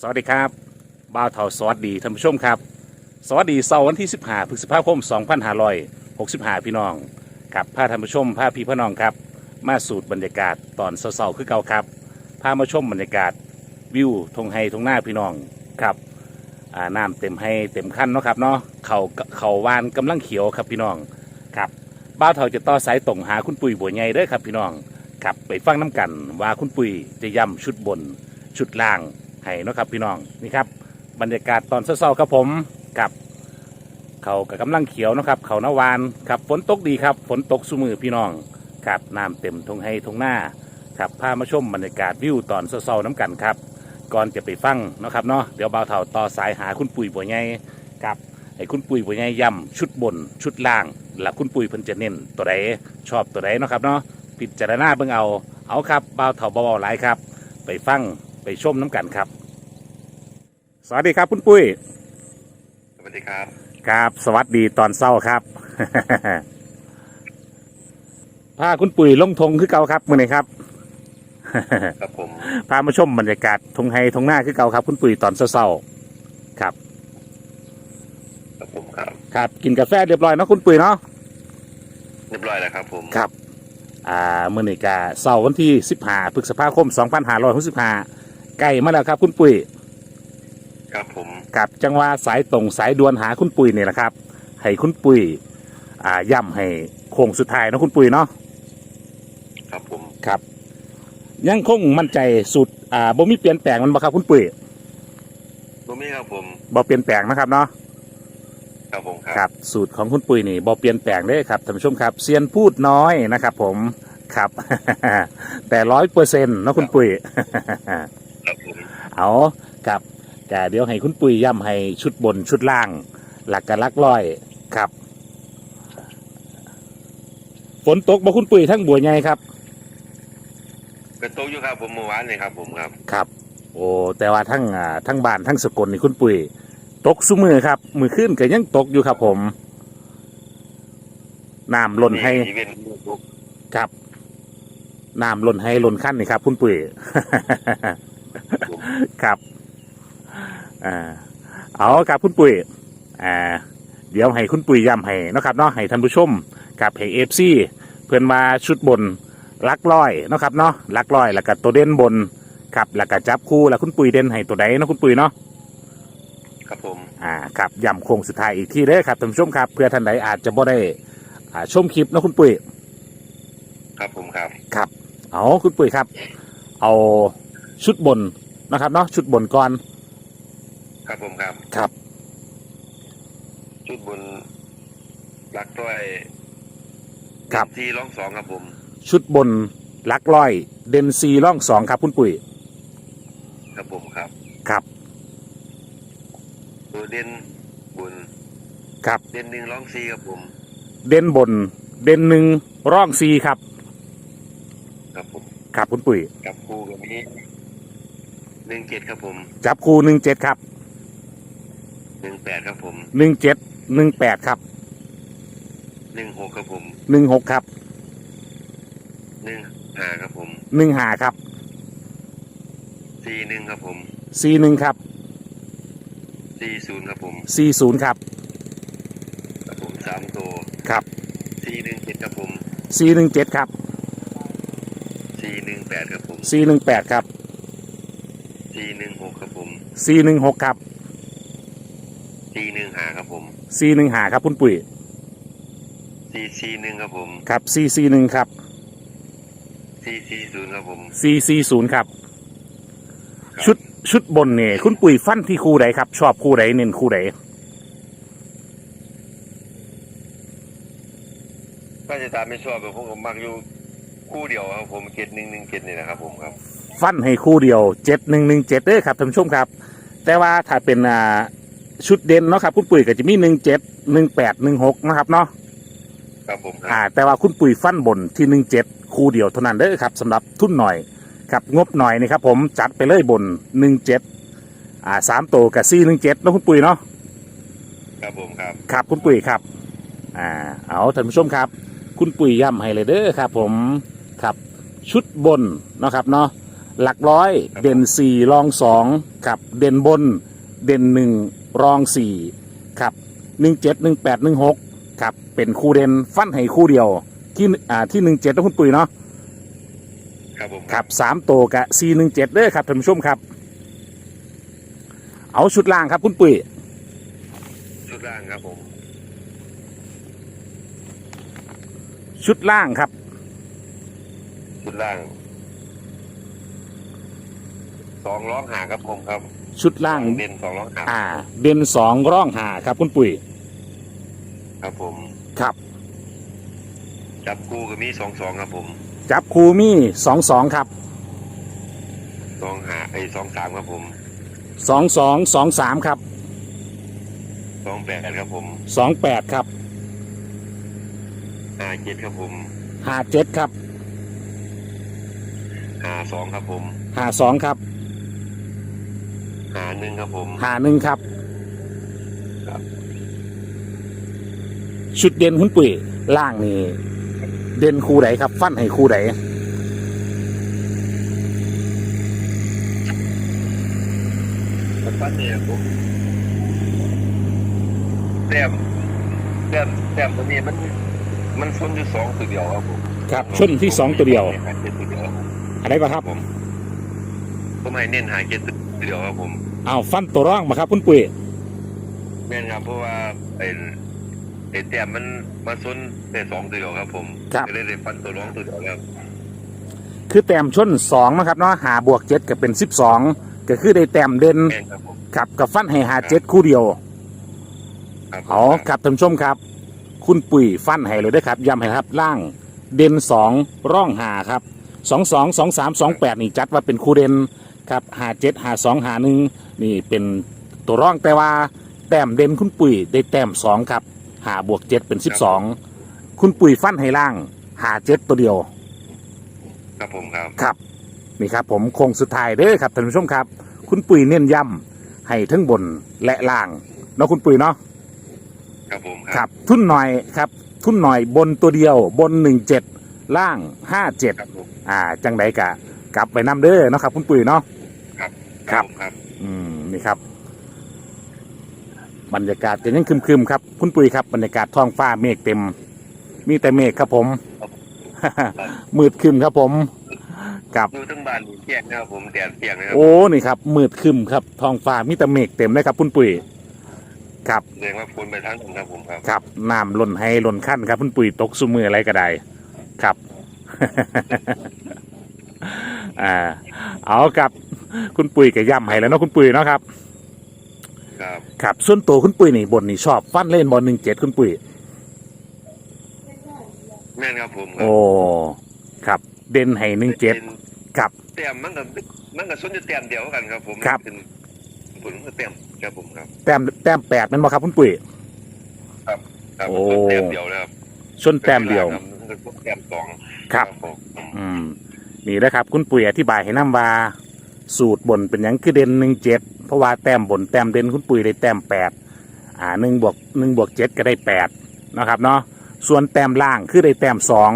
สวัสดีครับบ่าวเถาสวัสดีท่านผู้ชมครับ สวัสดีเสาร์วันที่ 15พฤษภาคม 2565 พี่น้องครับพาท่านผู้ชมพาพี่พี่น้องครับ มาสูตรบรรยากาศตอนเสาร์คือเก่าครับพามาชมบรรยากาศวิวทงไฮทงหน้าพี่น้องครับอ่าน้ำเต็มให้เต็มขั้นเนาะครับเนาะเขาเขาวานกำลังเขียวครับพี่น้องครับบ่าวเถาจะต่อสายตรงหาคุณปุ๋ยบัวใหญ่เด้อครับพี่น้องครับไปฟังน้ำกันว่าคุณปุ๋ยจะย่ำชุดบนชุดล่าง ให้เนาะครับพี่น้องนี่ครับบรรยากาศตอนเช้าๆครับผมกับเขากับกำลังเขียวนะครับเขานาวานครับฝนตกดีครับฝนตกสุมือพี่น้องครับน้ำเต็มทงให้ทงหน้าครับพามาชมบรรยากาศวิวตอนเช้าๆน้ำกันครับก่อนจะไปฟังนะครับเนาะเดี๋ยวบ่าวเถ่าต่อสายหาคุณปุ๋ยบัวใหญ่ครับให้คุณปุ๋ยบัวใหญ่ย่ำชุดบน ชุดล่างและคุณปุ๋ยเพิ่นจะเน้นตัวใดชอบตัวใดนะครับเนาะพิจารณาเบิ่งเอาเอาครับบ่าวเถ่าบ่าวหลายครับ ไปฟัง ไปชมน้ำกันครับ สวัสดีครับคุณปุ้ย สวัสดีครับ ครับ สวัสดีตอนเศร้าครับ พาคุณปุ๋ยลงทงคือเก่าครับมื่อนี้ครับครับผมพามาชมบรรยากาศทงไฮทงหน้าคือเก่าครับ คุณปุ๋ยตอนเศร้าๆครับ ครับผมครับ ครับ กินกาแฟเรียบร้อยเนาะคุณปุ๋ยเนาะเรียบร้อยแล้วครับผมครับ อ่ามื่อนี้กาเสาร์วันที่ 15พฤษภาคม 2565 ใกล้มาแล้วครับ คุณปุ๋ยครับผมกับจังหวะสายตรงสายด่วนหาคุณปุ๋ยเนี่ยแหละครับ ให้คุณปุ๋ยอ่าย่ำให้โค้งสุดท้ายเนาะคุณปุ๋ยเนาะครับผมครับ ยังคงมั่นใจสุดอ่าบ่มีเปลี่ยนแปลงมันบ่ครับคุณปุ๋ยตรงนี้ครับผมบ่เปลี่ยนแปลงนะครับเนาะครับผมคครัรับ สูตรของคุณปุ๋ยนี่บ่เปลี่ยนแปลงเด้อครับท่านผู้ชมครับเซียนพูดน้อยนะครับ ผมครับ แต่ร้อยเปอร์เซ็นต์นาะคุณปุ๋ยครับผม เอาครับกเดี๋ยวให้คุณปุ๋ยย่ำให้ชุดบนชุดล่าง หลักกันลักร้อยครับ ฝนตกบ่คุณปุ๋ยทั้งบัวใหญ่ครับเป็นโต๊ะอยู่ครับผมเมื่อวานนี่ครับผมครับครับ โอ้แต่ว่าทั้งอ่าทั้งบ้านทั้งสกลนี่คุณปุ๋ยตกสุมือครับ มือขึ้นก็ยังตกอยู่ครับ ผมน้ำล้นให้อีเวนต์ครับน้ำล้นให้ล้นขั้นนี่ครับ คุณปุ๋ยผม ครับอ่าเอาครับคุณปุ๋ยอ่าเดี๋ยวให้คุณปุ๋ยย้ำให้เนาะครับเนาะให้ท่านผู้ชมกับให้เอฟซีเพื่อนมาชุดบนลักร้อยเนาะครับเนาะลักร้อย แล้วก็ตัวเด่นบนครับแล้วก็จับคู่แล้วคุณปุ๋ยเด่นให้ตัวใดเนาะคุณปุ๋ยเนาะครับผมอ่าครับย้ำโค้งสุดท้ายอีกทีเด้อครับท่านผู้ชมครับ เพื่อท่านใดอาจจะบ่ได้อ่าชมคลิปเนาะคุณปุ๋ยครับผมครับครับ เอาคุณปุ๋ยครับ เอาชุดบน นะครับเนาะชุดบนก่อนครับผมครับ ครับ ชุดบนรักต้อยครับที่ร้องสองครับผม ชุดบนลักร้อย เดนซีร่องสองครับคุณปุ๋ยครับผมครับ ครับ ตัวเด่นบนครับ เด่นหนึ่งร้องสี่ครับผม เด่นบน เด่นหนึ่งร่องซีครับ ครับผม ครับคุณปุ๋ยกับคู่กับนี้ หนึ่งเจ็ดครับผมจับคู่หนึ่งเจ็ดครับหนึ่งแปดครับผมหนึ่งเจ็ดหนึ่งแปดครับหนึ่งหกครับผมหนึ่งหกครับหนึ่งห้าครับผมหนึ่งหาครับสี่หนึ่งครับผมซีหนึ่งครับสี่ศูนย์ครับผมซีศูนย์ครับครับผมสามตัวครับสี่หนึ่งเจ็ดครับผมซีหนึ่งเจ็ดครับสี่หนึ่งแปดครับผมซีหนึ่งแปดครับ สี่หนึ่งหกครับผมซีหนึ่งหกครับสี่หนึ่งห้าครับผมซีหนึ่งหาครับคุณปุ๋ยสี่สี่หนึ่งครับผมครับซีซีหนึ่งครับสี่สี่ศูนย์ครับผมซีซีศูนย์ครับครับชุดชุดบนเนี่ยคุณปุ๋ยฟันที่คู่ใดครับ ชอบคู่ใดเน้นคู่ใดก็จะตามไม่ชอบแบบผมก็มักอยู่คู่เดียวครับผมเกตหนึ่งหนึ่งเกตนี่นะครับผมครับ ฟันให้คู่เดียวเจ็ดหนึ่งหนึ่งเจ็ดเด้อครับท่านผู้ชมครับ แต่ว่าถ้าเป็นอ่าชุดเด่นเนาะครับคุณปุ๋ยก็จะมีหนึ่งเจ็ดหนึ่งแปดหนึ่งหกนะครับเนาะครับผมคอ่ารับแต่ว่าคุณปุ๋ยฟันบนที่หนึ่งเจ็ดคู่เดียวเท่านั้นเด้อครับสำหรับทุนหน่อยครับงบหน่อยนี่ครับผมจัดไปเลยบนหนึ่งเจ็ดอ่าสามตัวกับซี่หนึ่งเจ็ดเนาะคุณปุ๋ยเนาะ ครับผมครับ ครับคุณปุ๋ยครับ อ่า เอาท่านผู้ชมครับ คุณปุ๋ยย้ำให้เลยเด้อครับผม ครับ ชุดบนเนาะครับเนาะ หลักร้อยเด่นสี่รองสองครับเด่นบนเด่นหนึ่งรองสี่ครับหนึ่งเจ็ดหนึ่งแปดหนึ่งหกครับเป็นคู่เด่นฟันให้คู่เดียว ที่อ่าที่หนึ่งเจ็ดนะคุณปุ๋ยเนาะครับผมครับสามโตวกะสี่หนึ่งเจ็ดเด้อครับท่านผู้ชมครับ เอาชุดล่างครับคุณปุ๋ยชุดล่างครับผมชุดล่างครับชุดล่าง สองร้องหาครับผมครับชุดล่าง เด่นสองร้องหาอ่า เด่นสองร่องหาครับคุณปุ๋ยครับผม ครับ จับคู่ก็มีสองสองครับผมจับคูมี่สองสองครับสองหาไอ้สองสามครับผมสองสองสองสามครับสองแปดครับผมสองแปดครับห้าเจ็ดครับผมห้าเจ็ดครับห้าสองครับผมห้าสองครับ ห้าหนึ่งครับผมห้าหนึ่งครับ ครับ ชุดเด่นคุณปุ๋ยล่างนี่เด่นคู่ไหนครับ ฟันให้คู่ไหนฟันเนี่ยผมแต้มแต้มแต้มตัวนี้มัน มันซุนอยู่สองตัวเดียวครับผมครับชนที่สองตัวเดียวหาเจ็ดตัวเดียวครับผมอะไรบ้างครับผม ผมให้เน้นหาเจ็ดตัวเดียวครับผมเอาฟันตัวร่องมาครับคุณปุ๋ยแม่นครับเพราะว่าไอ้ไอ้แต้มมันมันซุนแต่สองตัวเดียวครับ ผมครับก็เลยได้ฟันตัวร้องตัวเดียวครับคือแต้มชนสองนะครับเนาะหาบวกเจ็ดก็เป็นสิบสองก็คือได้แต้มเด่นแม่นครับผมครับกับฟันให้หาเจ็ดคู่เดียว ครับผมเอาครับท่านผู้ชมครับ คุณปุ๋ยฟันให้เลยเด้วยครับย้ำให้ครับล่างเด่นสองร่องหาครับสองสองสองสามสองแปดนี่จัดว่าเป็นคู่เด่น ครับหาเจ็ดหาสองหาหนึ่งนี่เป็นตัวร่องแต่ว่าแต้มเด่นคุณปุ๋ยได้แต้มสองครับหาบวกเจ็ดเป็นสิบสองคุณปุ๋ยฟันให้ล่างหาเจ็ดตัวเดียวครับผมครับครับนี่ครับผมโคงสุดท้ายเด้อครับท่านผู้ชมครับ คุณปุ๋ยเน้นย้ำให้ทั้งบนและล่างเนาะคุณปุ๋ยเนาะครับผมครับ ทุนหน่อยครับ ทุนหน่อยบนตัวเดียว บนหนึ่งเจ็ดล่างห้าเจ็ดครับผมอ่า จังไดกะ กลับไปนำเด้อเนาะครับ คุณปุ๋ยเนาะ ครับ ผมครับ อืมนี่ครับ บรรยากาศจะยังครึมๆครับ คุณปุ๋ยครับบรรยากาศท้องฟ้าเมฆเต็ม มีแต่เมฆครับผม มืดครึมครับผมกับ ดูทั้งบ้านนี่เที่ยงนะครับผมแดดเที่ยงนะครับโอ้นี่ครับมืดครึมครับท้องฟ้ามีแต่เมฆเต็มเลยครับคุณปุ๋ยครับแสดงว่าฝนไปทั้งนึงครับผมครับครับน้ำล้นให้ล้นขั้นครับคุณปุ๋ยตกสุมืออะไรก็ได้ครับ อ่าเอาครับ คุณปุ๋ยก็ย่ำให้แล้วเนาะคุณปุ๋ยเนาะครับ ครับ ครับส่วนตัวคุณปุ๋ยนี่บนนี่ชอบฟันเล่นบอลหนึ่งเจ็ดคุณปุ๋ย แม่นครับผมครัโอ้ครับ เด่นให้หนึ่งเจ็ดป็นครับ แต้มมันก็มันก็ซุนอยู่แต้มเดียวกันครับผมครับ เป็นผลก็แต้มครับผมครับ แต้มแต้มแปดแมันบ่ครับคุณปุ๋ย ครับโอ้มันแต้มเดียวนะครับชนแต้มเดียว ครับมันก็แต้มสองครับ ผม อืม นี่นะครับ คุณปุ๋ยอธิบายให้น้ำว่า สูตรบนเป็นหยังคือเด่นหนึ่งเจ็ดเพราะว่าแต้มบนแต้มเด่นคุณปุ๋ยได้แต้มแปดอ่าหนึ่งบวกหนึ่งบวกเจ็ดก็ได้แปดนะครับเนาะส่วนแต้มล่างคือได้แต้มสอง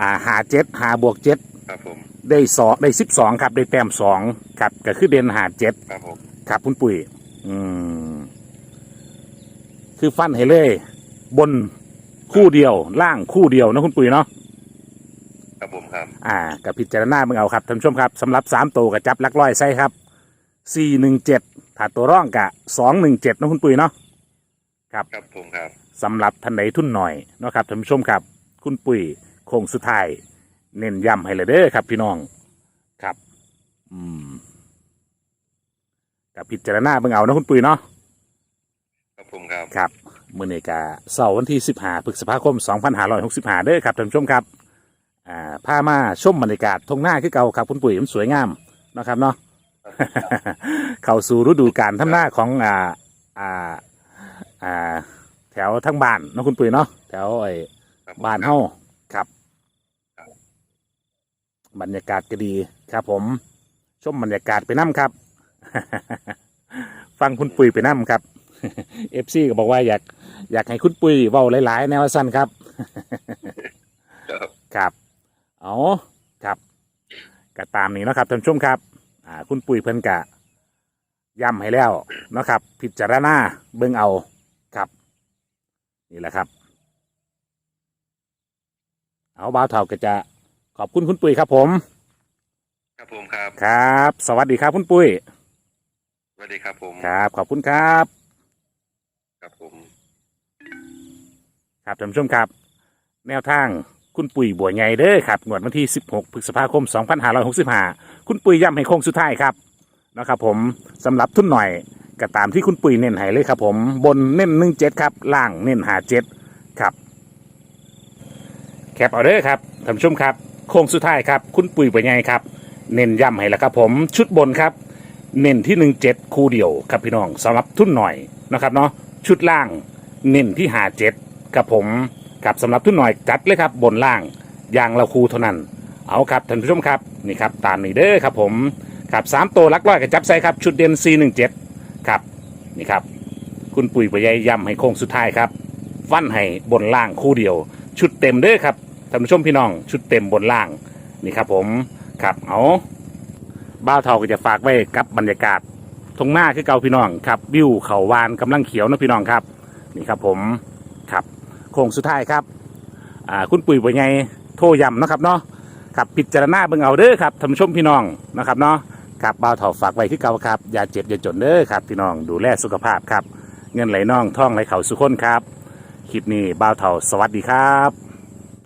อ่าหาเจ็ดหาบวกเจ็ดครับผมได้สองได้สิบสองครับได้แต้มสองครับก็คือเด่นหาเจ็ดครับผมครับคุณปุ๋ยอืมคือฟันให้เลย บนคู่เดียวล่างคู่เดียวนะคุณปุ๋ยเนาะครับผมครับ อ่ากับพิจารณาเบิ่งเอาครับท่านผู้ชมครับสำหรับสามตัวกับจับหลักร้อยใส่ครับสี่หนึ่งเจ็ดถ้าตัวร่องกะสองหนึ่งเจ็ดนะคุณปุ๋ยเนาะครับผมครับ สำหรับท่านใดทุนหน่อยเนาะครับท่านผู้ชมครับ คุณปุ๋ยโค้งสุดท้ายเน้นย้ำให้เลยเด้อครับ พี่น้องครับ อืมกับพิจารณาเบิ่งเอานะคุณปุ๋ยเนาะ ครับผมครับ ครับ มื่อนี้กาเสาร์วันที่ 15พฤษภาคม 2565เด้อครับท่านผู้ชมครับ อ่าพามาชมบรรยากาศทงหน้าคือเก่าครับคุณปุ๋ยมันสวยงามนะครับเนาะ เข้าสู่ฤดูการทำหน้าของอ่าอ่าอ่าแถวทั้งบ้านเนาะคุณปุ๋ยเนาะแถวไอ้ครับบ้านเฮาครับ บรรยากาศก็ดีครับผม ชมบรรยากาศไปน้ำครับ ฟังคุณปุ๋ยไปน้ำครับ เอฟซีก็บอกว่าอยากอยากให้คุณปุ๋ยเว้าหลายๆ แนวสั้นครับ ครับ ครับ เอาครับก็ตามนี้เนาะครับท่านผู้ชมครับ อ่า คุณปุ๋ยเพิ่นกะย้ำให้แล้วเนาะครับ พิจารณาเบิ่งเอาครับ นี่แหละครับ เอาบ่าวเท่าก็จะขอบคุณคุณปุ๋ยครับ ผม ครับผมครับครับ สวัสดีครับคุณปุ้ยสวัสดีครับผมครับ ขอบคุณครับ ครับผม ครับท่านผู้ชมครับ แนวทาง คุณปุ๋ยบัวใหญ่เด้อครับงวดวันที่ 16พฤษภาคม 2565 คุณปุ๋ยย้ำให้โค้งสุดท้ายครับนะครับผมสำหรับทุนหน่อยก็ตามที่คุณปุ๋ยเน้นให้เลยครับ ผมบนเน้น 17 ครับ ล่างเน้น57ครับแคปเอาเด้อครับท่านผู้ชมครับโค้งสุดท้ายครับ คุณปุ๋ยบัวใหญ่ครับ เน้นย้ำให้แล้วครับผมชุดบนครับเน้นที่ 17 คู่เดียวครับพี่น้องสำหรับทุนหน่อยนะครับเนาะชุดล่างเน้นที่57ครับผม ครับสำหรับทุนหน่อยจัดเลยครับบนล่างยางละคูเท่านั้น เอาครับท่านผู้ชมครับนี่ครับตามนี้เด้อครับผมครับสามตัวลักร้อยกับจับใส่ครับชุดเด่น C17 ครับนี่ครับคุณปุ๋ยปยายย้ำให้โค้งสุดท้ายครับฟันให้บนล่างคู่เดียว ชุดเต็มเด้อครับท่านผู้ชมพี่น้องชุดเต็มบนล่างนี่ครับผมครับเอาบ้าเทาก็จะฝากไว้กับบรรยากาศทงหน้าคือเก่าพี่น้องครับวิวเขาวานกำลังเขียวนะพี่น้องครับ นี่ครับผมครับ โค้งสุดท้ายครับอ่าคุณปุ๋ยป่วยไงโทรย้ำนะครับเนาะครับพิจารณาเบิ่งเอาเด้อครับท่านผู้ชมพี่น้องนะครับเนาะครับบ่าวเทาฝากไว้ที่เก่าครับอย่าเจ็บอย่าจนเด้อครับพี่น้องดูแลสุขภาพครับ เงินไหลน่องท่องไหลเข่าสุขคนครับคลิปนี้บ่าวเถาสวัสดีครับ